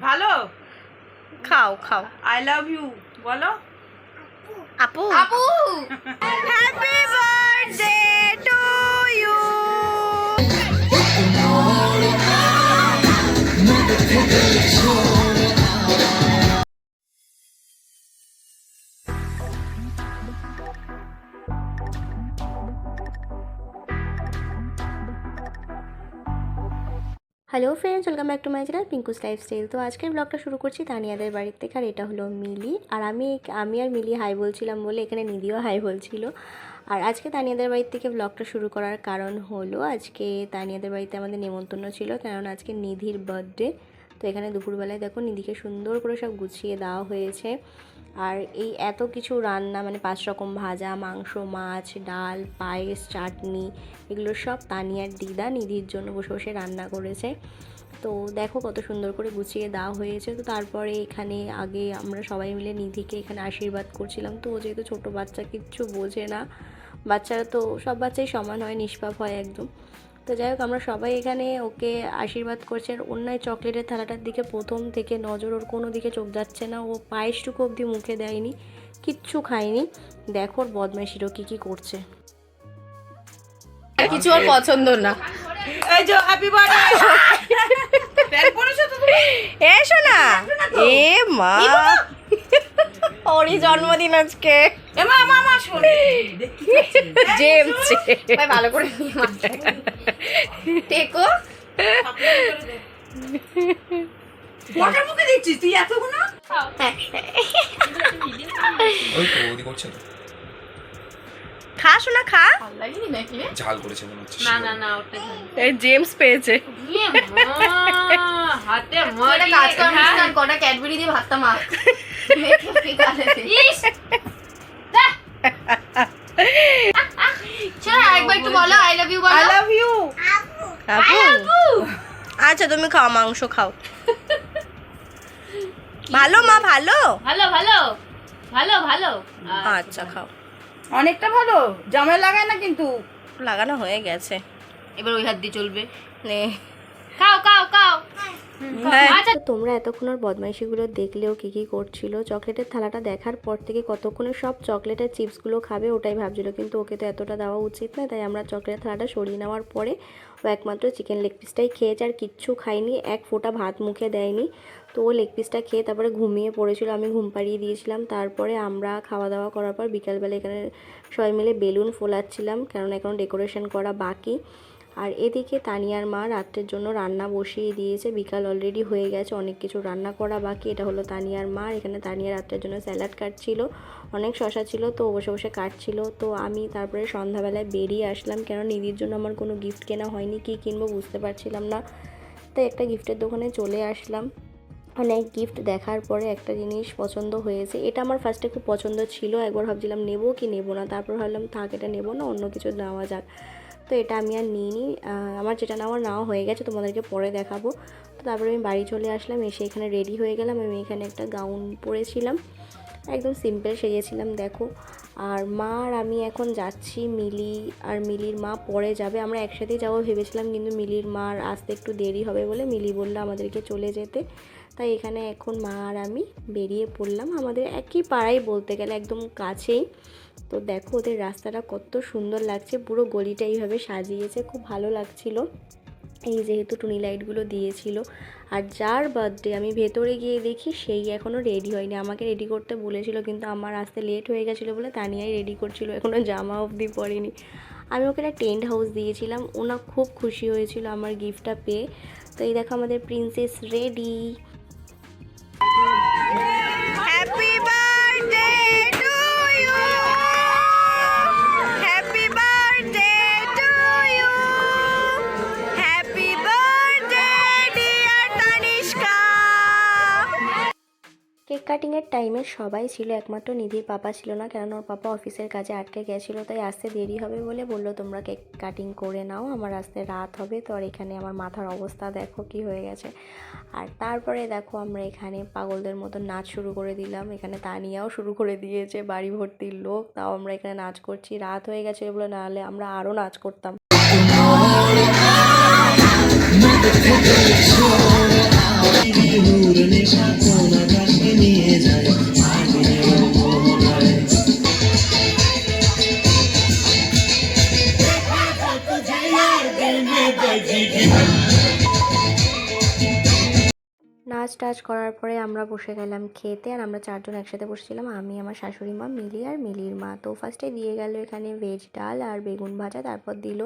ভালো? খাও খাও। আই লাভ ইউ বলো। আপু। আপু। Happy birthday to you hello friends, welcome back to my channel Pinku's lifestyle. তো আজকের ব্লগটা শুরু করছি তানিয়াদের বাড়ির থেকে, আর এটা হলো মিলি। আর আমি আমি আর মিলি হাই বলছিলাম বলে এখানে নিধিও হাই বলছিল। আর আজকে তানিয়াদের বাড়ির থেকে ব্লগটা শুরু করার কারণ হলো, আজকে তানিয়াদের বাড়িতে আমাদের নেমন্তন্ন ছিল কারণ আজকে নিধির বার্থডে তো এখানে দুপুরবেলায় দেখো, নিধিকে সুন্দর করে সব গুছিয়ে দেওয়া হয়েছে। আর এই এত কিছু রান্না মানে পাঁচ রকম ভাজা, মাংস, মাছ, ডাল, পায়েস, চাটনি, এগুলো সব তানিয়ার দিদা নিধির জন্য বসে বসে রান্না করেছে। তো দেখো কত সুন্দর করে গুছিয়ে দেওয়া হয়েছে। তো তারপরে এখানে আগে আমরা সবাই মিলে নিধিকে এখানে আশীর্বাদ করছিলাম। তো ও যেহেতু ছোটো বাচ্চা, কিচ্ছু বোঝে না। বাচ্চারা তো, সব বাচ্চাই সমান হয়, নিষ্পাপ হয় একদম। তো যাই হোক আমরা সবাই এখানে ওকে আশীর্বাদ করছি। আর অন্যায় চকলেটের থালাটার দিকে প্রথম থেকে নজর ওর কোনো দিকে চোখ যাচ্ছে না। ও পায়েসটুকু অবধি মুখে দেয়নি কিচ্ছু খায়নি। দেখো ওর বদমাইশিরও কী কী করছে। কিছু ওর পছন্দ না। এই যে হ্যাপি বার্থডে এসো না। এ মা। ওরই জন্মদিন আজকে। এ মা মা মা শোন জেমস। ভাই ভালো করে টেকো। মোটার মুখে দিচ্ছিস? তুই এতগুলো ওই তো ওদিকে করছে তো খা শোনা খা। ভালো লাগেনি নাকি? রে? ঝাল করেছে মনে হচ্ছে না না না ওটা এই জেমস পেয়েছে। ইয়ে মা, হাতে মরে কাজ কর মুস্কান কটা ক্যাডবেরি দিয়ে ভাতটা মাখ। মেখে মেখে গালে দে। দেখ। চলো একবার একটু বলো আই লাভ ইউ আই বলো লাভ ইউ আপু আচ্ছা তুমি খাও মাংস খাও। ভালো মা ভালো? ভালো ভালো ভালো ভালো। আচ্ছা খাও। অনেকটা ভালো জামাই লাগায় না কিন্তু? লাগানো হয়ে গেছে। এবার ওই হাত দিয়ে চলবে। নে। খাও খাও খাও। তোমরা এতক্ষণ ওর বদমাইশিগুলো দেখলেও কী কী করছিল? চকলেটের থালাটা দেখার পর থেকে কতক্ষণে সব চকলেটের চিপসগুলো খাবে ওটাই ভাবছিল কিন্তু ওকে তো এতটা দেওয়া উচিত না তাই আমরা চকলেটের থালাটা সরিয়ে নেওয়ার পরে ও একমাত্র চিকেন লেগ পিসটাই খেয়েছে আর কিচ্ছু খায়নি এক ফোঁটা ভাত মুখে দেয়নি। তো ও লেগ পিসটা খেয়ে তারপরে ঘুমিয়ে পড়েছিল আমি ঘুম পাড়িয়ে দিয়েছিলাম তারপরে আমরা খাওয়া দাওয়া করার পর বিকালবেলা এখানে সবাই মিলে বেলুন ফোলাচ্ছিলাম কারণ এখন ডেকোরেশন করা বাকি। আর এদিকে তানিয়ার মা রাত্রের জন্য রান্না বসিয়ে দিয়েছে। বিকাল অলরেডি হয়ে গেছে, অনেক কিছু রান্না করা বাকি। এটা হলো তানিয়ার মা। এখানে তানিয়া রাত্রের জন্য স্যালাড কাটছিল। অনেক শশা ছিল তো, বসে বসে কাটছিল। তো আমি তারপরে সন্ধ্যাবেলায় বেরিয়ে আসলাম। কেন নিদির জন্য আমার কোনো গিফট কেনা হয়নি। কী কিনবো বুঝতে পারছিলাম না। তাই একটা গিফটের দোকানে চলে আসলাম। অনেক গিফট দেখার পরে একটা জিনিস পছন্দ হয়েছে। এটা আমার ফার্স্টে খুব পছন্দ ছিল। একবার ভাবছিলাম নেব কি নেব না? তারপর ভাবলাম, থাক, এটা নেব না, অন্য কিছু নেওয়া যাক। তো এটা আমি আর নিইনি। আহ, আমার যেটা নেওয়ার নেওয়া হয়ে গেছে তোমাদেরকে পরে দেখাবো। তো তারপরে আমি বাড়ি চলে আসলাম এসে এখানে রেডি হয়ে গেলাম। আমি এখানে একটা গাউন পরেছিলাম। একদম সিম্পল সেজেছিলাম দেখো। আর মা আর আমি এখন যাচ্ছি মিলি আর মিলির মা পরে যাবে। আমরা একসাথেই যাব ভেবেছিলাম কিন্তু মিলির মার আসতে একটু দেরি হবে বলে মিলি বলল আমাদেরকে চলে যেতে। তাই এখানে এখন মা আর আমি বেরিয়ে পড়লাম। আমাদের একই পাড়াই বলতে গেলে একদম কাছেই। তো দেখো ওদের রাস্তাটা কত সুন্দর লাগছে, পুরো গলিটা এইভাবে সাজিয়েছে, খুব ভালো লাগছিল। এই যেহেতু টুনি লাইটগুলো দিয়েছিল। আর যার বার্থডে আমি ভেতরে গিয়ে দেখি সেই এখনও রেডি হয়নি। আমাকে রেডি করতে বলেছিল কিন্তু আমার আসতে লেট হয়ে গেছিল বলে তানিয়াই রেডি করছিল এখনও জামা অবধি পরেনি। আমি ওকে একটা টেন্ট হাউস দিয়েছিলাম ওনা খুব খুশি হয়েছিল আমার গিফটটা পেয়ে। তো এই দেখো আমাদের প্রিন্সেস রেডি। কাটিংয়ের টাইমে সবাই ছিল, একমাত্র নিধির পাপা ছিল না, কেননা ওর পাপা অফিসের কাজে আটকে গেছিল, তাই আসতে দেরি হবে বলে বলল, তোমরা কেক কাটিং করে নাও, আমার আসতে রাত হবে, তো আর এখানে আমার মাথার অবস্থা দেখো কি হয়ে গেছে। আর তারপরে দেখো আমরা এখানে পাগলদের মতো নাচ শুরু করে দিলাম, এখানে তানিয়াও শুরু করে দিয়েছে, বাড়ি ভর্তির লোক, তাও আমরা এখানে নাচ করছি, রাত হয়ে গেছে বলে নাহলে আমরা আরও নাচ করতাম। নাচ টাচ করার পরে আমরা বসে গেলাম খেতে আর আমরা চারজন একসাথে বসেছিলাম। আমি, আমার শাশুড়ি মা, মিলি আর মিলির মা। তো ফার্স্টে দিয়ে গেল এখানে ভেজ ডাল আর বেগুন ভাজা, তারপর দিল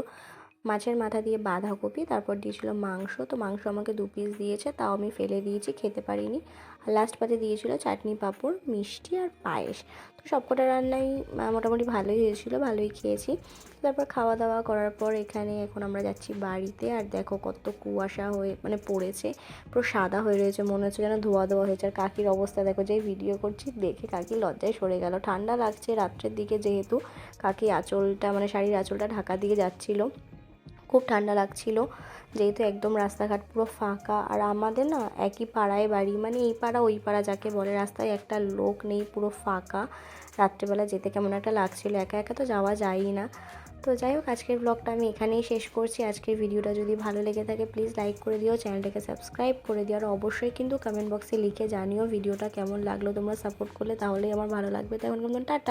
মাছের মাথা দিয়ে বাঁধাকপি, তারপর দিয়েছিল মাংস। তো মাংস আমাকে দু পিস দিয়েছে, তাও আমি ফেলে দিয়েছি, খেতে পারিনি। আর লাস্ট পাতে দিয়েছিল চাটনি পাঁপড়, মিষ্টি আর পায়েস। তো সবকটা রান্নাই মোটামুটি ভালোই হয়েছিল, ভালোই খেয়েছি। তারপর খাওয়া দাওয়া করার পর এখানে এখন আমরা যাচ্ছি বাড়িতে। আর দেখো কত কুয়াশা হয়ে মানে পড়েছে। পুরো সাদা হয়ে রয়েছে, মনে হচ্ছে যেন ধোয়া ধোয়া হয়েছে। আর কাকির অবস্থা, দেখো যেই ভিডিও করছি, দেখে কাকি লজ্জায় সরে গেল। ঠান্ডা লাগছে রাত্রের দিকে যেহেতু কাকি আঁচলটা মানে শাড়ির আঁচলটা ঢাকা দিয়ে যাচ্ছিল। খুব ঠান্ডা লাগছিল। যেহেতু একদম রাস্তাঘাট পুরো ফাঁকা। আর আমাদের না একই পাড়ায় বাড়ি। মানে এই পাড়া, ওই পাড়া যাকে বলে রাস্তায় একটা লোক নেই, পুরো ফাঁকা। রাত্রেবেলা যেতে কেমন একটা লাগছিল। একা একা তো যাওয়া যায়ই না। তো যাই হোক, আজকের ব্লগটা আমি এখানেই শেষ করছি। আজকের ভিডিওটা যদি ভালো লেগে থাকে প্লিজ লাইক করে দিও চ্যানেলটাকে সাবস্ক্রাইব করে দিও। আর অবশ্যই কিন্তু কমেন্ট বক্সে লিখে জানিও ভিডিওটা কেমন লাগল। তোমরা সাপোর্ট করলে তাহলেই আমার ভালো লাগবে। তো কেমন টাটা।